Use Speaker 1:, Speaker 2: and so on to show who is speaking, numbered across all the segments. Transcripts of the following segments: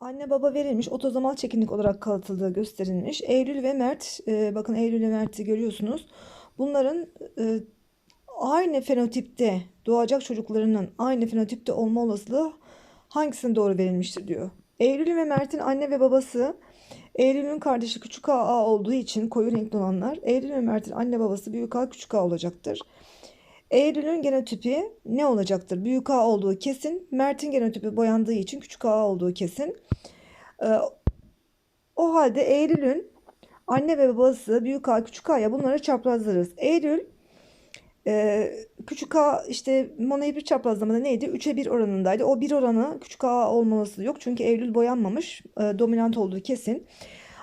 Speaker 1: Anne baba verilmiş otozomal çekinlik olarak kalıtıldığı gösterilmiş. Eylül ve Mert, e, bakın Eylül ve Mert'i görüyorsunuz. Bunların e, aynı fenotipte doğacak çocuklarının aynı fenotipte olma olasılığı hangisine doğru verilmiştir diyor. Eylül ve Mert'in anne ve babası Eylül'ün kardeşi küçük a olduğu için koyu renkli olanlar Eylül ve Mert'in anne babası büyük A küçük a olacaktır. Eylül'ün genotipi ne olacaktır? Büyük A olduğu kesin. Mert'in genotipi boyandığı için küçük A olduğu kesin. Ee, o halde Eylül'ün anne ve babası büyük A küçük A'ya bunları çaprazlarız. Eylül e, küçük A işte monohibrit çaprazlamada neydi? 3'e 1 oranındaydı. O 1 oranı küçük A olması yok. Çünkü Eylül boyanmamış. e, dominant olduğu kesin.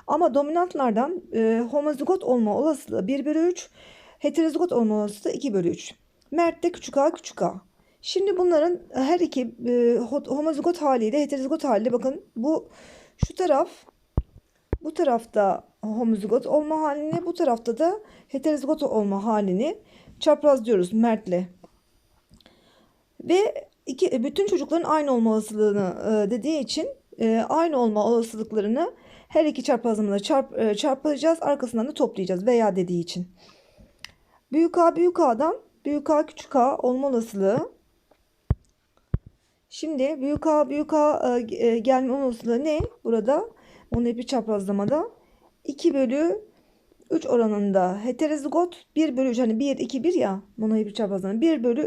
Speaker 1: Ama dominantlardan e, homozigot olma olasılığı 1 bölü 3. Heterozigot olma olasılığı 2 bölü 3. Mert de küçük a küçük a. Şimdi bunların her iki e, ho- homozigot haliyle heterozigot haliyle bakın bu şu taraf bu tarafta homozigot olma halini bu tarafta da heterozigot olma halini çaprazlıyoruz Mert'le. Ve iki, bütün çocukların aynı olma olasılığını e, dediği için e, aynı olma olasılıklarını her iki çaprazlamada çarp, e, çarpacağız arkasından da toplayacağız veya dediği için. Büyük A büyük A'dan büyük A küçük A olma olasılığı. Şimdi büyük A büyük A e, e, gelme olasılığı ne? Burada monoipi çaprazlamada 2 bölü 3 oranında heterozigot 1 bölü 3 hani 1 2 1 ya monoipi çaprazlama 1 bölü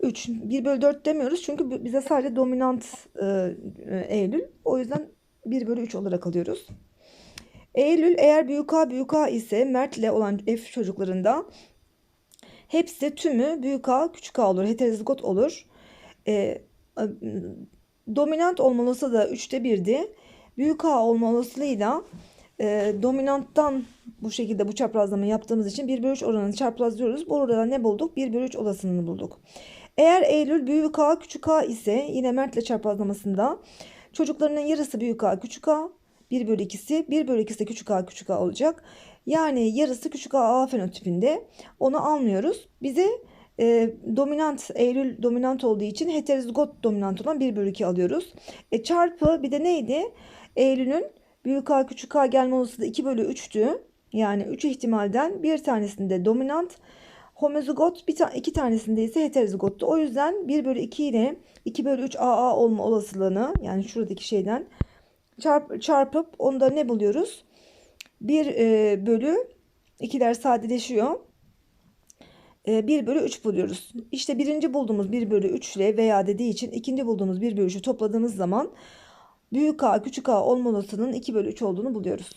Speaker 1: e, 3 1 bölü 4 demiyoruz çünkü bize sadece dominant e, e, Eylül o yüzden 1 bölü 3 olarak alıyoruz. Eylül eğer büyük A büyük A ise Mert'le olan F çocuklarında hepsi tümü büyük A küçük A olur. Heterozigot olur. E, dominant olma olasılığı da 3'te 1'di. Büyük A olma olasılığıyla e, dominanttan bu şekilde bu çaprazlama yaptığımız için 1 bölü 3 oranını çaprazlıyoruz. Burada ne bulduk? 1 bölü 3 olasılığını bulduk. Eğer Eylül büyük A küçük A ise yine Mert'le çaprazlamasında çocuklarının yarısı büyük A küçük A 1 bölü 2'si 1 bölü 2'si de küçük a küçük a olacak. Yani yarısı küçük a a fenotipinde. Onu almıyoruz. Bize e, dominant Eylül dominant olduğu için heterozigot dominant olan 1 bölü 2 alıyoruz. E, çarpı bir de neydi? Eylül'ün büyük a küçük a gelme olasılığı 2 bölü 3'tü. Yani 3 ihtimalden bir tanesinde dominant homozigot bir ta iki tanesinde ise heterozigottu. O yüzden 1 bölü 2 ile 2 bölü 3 AA olma olasılığını yani şuradaki şeyden çarp, çarpıp onda ne buluyoruz? 1 e, bölü 2'ler sadeleşiyor. E, 1 bölü 3 buluyoruz. İşte birinci bulduğumuz 1 bölü 3 ile veya dediği için ikinci bulduğumuz 1 bölü 3'ü topladığımız zaman büyük A küçük A olma olasılığının 2 bölü 3 olduğunu buluyoruz.